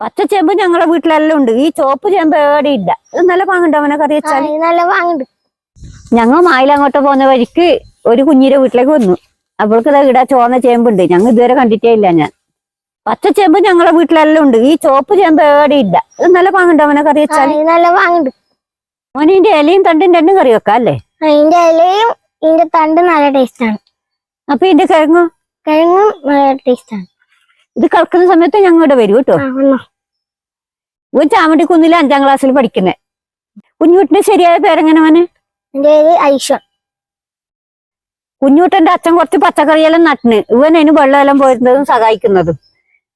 പച്ച ചേമ്പ് ഞങ്ങളെ വീട്ടിലെല്ലാം ഉണ്ട്. ഈ ചോപ്പ് ചേമ്പ് എവിടെ ഇല്ല. ഇത് നല്ല പാങ്ങുണ്ടോ അവനെ കറി വെച്ചാൽ? നല്ല പാങ്ങുണ്ട്. ഞങ്ങൾ മായിൽ അങ്ങോട്ട് പോകുന്ന വഴിക്ക് ഒരു കുഞ്ഞിന്റെ വീട്ടിലേക്ക് വന്നു. അവൾക്ക് ദാ ഇവിടെ ചോന്ന ചേമ്പുണ്ട്. ഞങ്ങൾ ഇതുവരെ കണ്ടിട്ടേ ഇല്ല ഞാൻ. പച്ച ചേമ്പ് ഞങ്ങളെ വീട്ടിലെല്ലാം ഉണ്ട്. ഈ ചോപ്പ് ചേമ്പ് എവിടെ ഇല്ല. ഇത് നല്ല പാങ്ങുണ്ടോ അവനെ കറി വെച്ചാൽ? നല്ല പാങ്ങുണ്ട്. മോനെ ഇതിന്റെ ഇലയും തണ്ടും രണ്ടും കറി വെക്കാം അല്ലേ? അതിന്റെ ഇലയും ഇതിന്റെ തണ്ട് നല്ല ടേസ്റ്റ് ആണ്. അപ്പൊ ഇതിന്റെ കിഴങ്ങോ? കിഴങ്ങും നല്ല ടേസ്റ്റ് ആണ്. ഇത് കളിക്കുന്ന സമയത്ത് ഞങ്ങൾ ഇവിടെ വരും കേട്ടോ ഇവൻ കുന്നിൽ അഞ്ചാം ക്ലാസ്സിൽ പഠിക്കുന്നേ. കുഞ്ഞുകുട്ടിന്റെ ശരിയായ പേരെങ്ങനെ മോനെ? എന്റെ പേര് ഐഷ കുഞ്ഞുകുട്ടന്റെ അച്ഛൻ കുറച്ച് പച്ചക്കറിയെല്ലാം നട്ടിന്. ഇവൻ അതിന് വെള്ളമെല്ലാം പോയിരുന്നതും സഹായിക്കുന്നതും.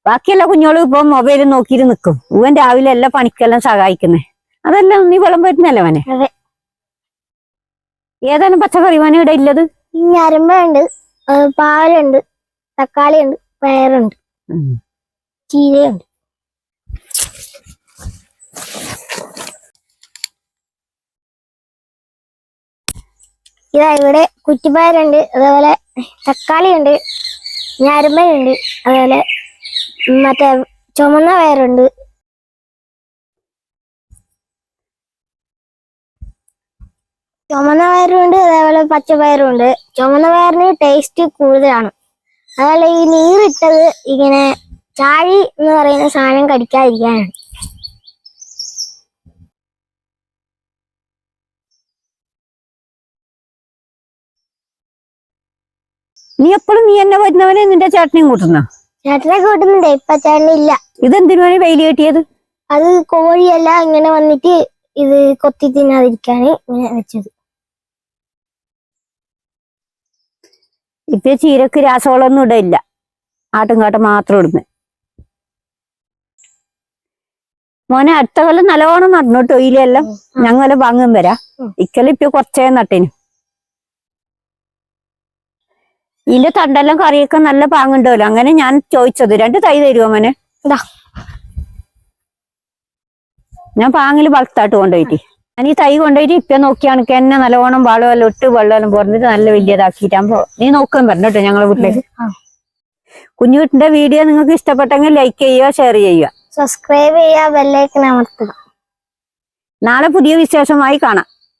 ബാക്കിയെല്ലാ കുഞ്ഞോളും ഇപ്പൊ മൊബൈലിൽ നോക്കിയിട്ട് നിൽക്കും ഇവൻ രാവിലെ എല്ലാ പണിക്കെല്ലാം സഹായിക്കുന്നേ. അതെല്ലാം നീ വെള്ളം പോയിരുന്നല്ലേ മോനെ. ഏതാണ് പച്ചക്കറി മോനെ ഇവിടെ ഇല്ലത്? ഞരമ്പുണ്ട് പാലുണ്ട് തക്കാളി ഉണ്ട് പയറുണ്ട്. ചീരയുണ്ട് ഇതാ ഇവിടെ കുറ്റിപ്പയറുണ്ട് അതേപോലെ തക്കാളി ഉണ്ട് ഞരമ്പനുണ്ട് അതേപോലെ മറ്റേ ചുമന്ന പയറുണ്ട്. ചുമന്ന പയറുണ്ട് അതേപോലെ പച്ച പയറുണ്ട് ചുമന്ന പയറിന് ടേസ്റ്റ് കൂടുതലാണ്. അതുപോലെ ഈ നീറിട്ടത് ഇങ്ങനെ ചാഴി എന്ന് പറയുന്ന സാധനം കടിക്കാതിരിക്കാനാണ്. നീ എപ്പോഴും നീ എന്നെ വരുന്നവനെ നിന്റെ ചേട്ടനെയും കൂട്ടുന്ന? ചേട്ടനെ കൂട്ടുന്നുണ്ട് ഇപ്പൊ ചേട്ടൻ ഇല്ല ഇതെന്തിനു വേണ്ടി വെയിൽ കെട്ടിയത്? അത് കോഴിയല്ല ഇങ്ങനെ വന്നിട്ട് ഇത് കൊത്തി തിന്നാതിരിക്കാന് ഇങ്ങനെ വെച്ചത്. ഇപ്പൊ ചീരക്ക് രാസവളമൊന്നും ഇടയില്ല. ആട്ടുംകാട്ടം മാത്രം ഇടുന്നു. മോനെ അടുത്ത കൊല്ലം നല്ലോണം നടന്നു കേട്ടോ ഞങ്ങളെ ഞങ്ങൾ വാങ്ങും വരാ. ഉം. ഇക്കൊല്ലം ഇപ്പൊ കുറച്ചേ നട്ടിന്. ഇതിന്റെ തണ്ടെല്ലാം കറിയൊക്കെ നല്ല പാങ്ങുണ്ടല്ലോ. അങ്ങനെ ഞാൻ ചോദിച്ചത് രണ്ട് തൈ തരുമോ മോനെ? ഇതാ. ഞാൻ പാങ്ങിൽ വളർത്താട്ട് കൊണ്ടുപോയിട്ട്. ഞാൻ ഈ തൈ കൊണ്ടുപോയിട്ട് ഇപ്പൊ നോക്കിയാണെങ്കിൽ എന്നെ നല്ലോണം വളമെല്ലാം ഇട്ട് വെള്ളമെല്ലാം പുറന്നിട്ട് നല്ല വലിയതാക്കിയിട്ടാകുമ്പോ നീ നോക്കാൻ പറഞ്ഞു കേട്ടോ ഞങ്ങളെ വീട്ടിലേക്ക് കുഞ്ഞു വീട്ടിന്റെ വീഡിയോ നിങ്ങൾക്ക് ഇഷ്ടപ്പെട്ടെങ്കിൽ ലൈക്ക് ചെയ്യുക ഷെയർ ചെയ്യുക. സബ്സ്ക്രൈബ് ചെയ്യുക ബെല്ലൈക്കൻ അമർത്തുക. നാളെ പുതിയ വിശേഷമായി കാണാം.